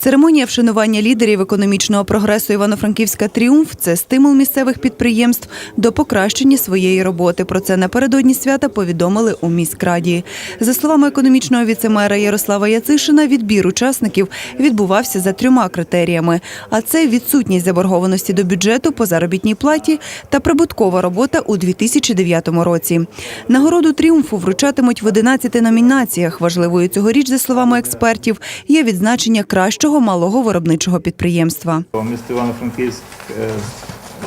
Церемонія вшанування лідерів економічного прогресу Івано-Франківська Тріумф це стимул місцевих підприємств до покращення своєї роботи. Про це напередодні свята повідомили у міськраді. За словами економічного віцемера Ярослава Яцишина, відбір учасників відбувався за трьома критеріями: а це відсутність заборгованості до бюджету по заробітній платі та прибуткова робота у 2009 році. Нагороду тріумфу вручатимуть в 11 номінаціях. Важливою цьогоріч, за словами експертів, є відзначення кращого малого виробничого підприємства. Місто Івано-Франківськ е,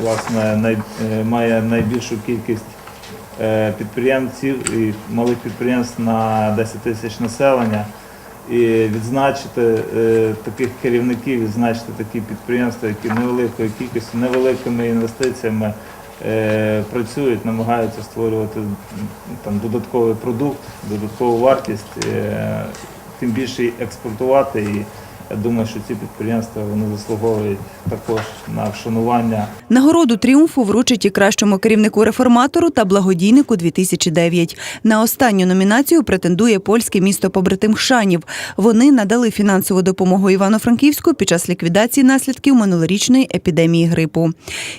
власне най- е, має найбільшу кількість е, підприємців і малих підприємств на 10 тисяч населення. І відзначити таких керівників, відзначити такі підприємства, які невеликою кількістю, невеликими інвестиціями працюють, намагаються створювати там додатковий продукт, додаткову вартість, тим більше експортувати. І я думаю, що ці підприємства вони заслуговують також на вшанування. Нагороду тріумфу вручать і кращому керівнику реформатору та благодійнику 2009. На останню номінацію претендує польське місто побратим Хшанів. Вони надали фінансову допомогу Івано-Франківську під час ліквідації наслідків минулорічної епідемії грипу.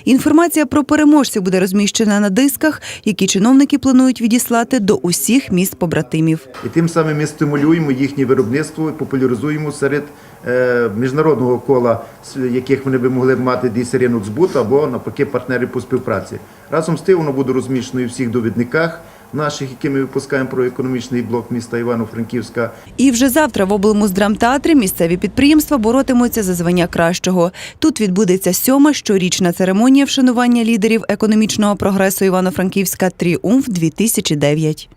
Інформація про переможців буде розміщена на дисках, які чиновники планують відіслати до усіх міст побратимів. І тим самим ми стимулюємо їхнє виробництво і популяризуємо серед міжнародного кола, с- яких вони би могли мати десь ринок збуту або навпаки партнери по співпраці. Разом з тим воно буде розміщено і всіх довідниках наших, які ми випускаємо про економічний блок міста Івано-Франківська. І вже завтра в облмуздрамтеатрі місцеві підприємства боротимуться за звання кращого. Тут відбудеться сьома щорічна церемонія вшанування лідерів економічного прогресу Івано-Франківська Тріумф 2009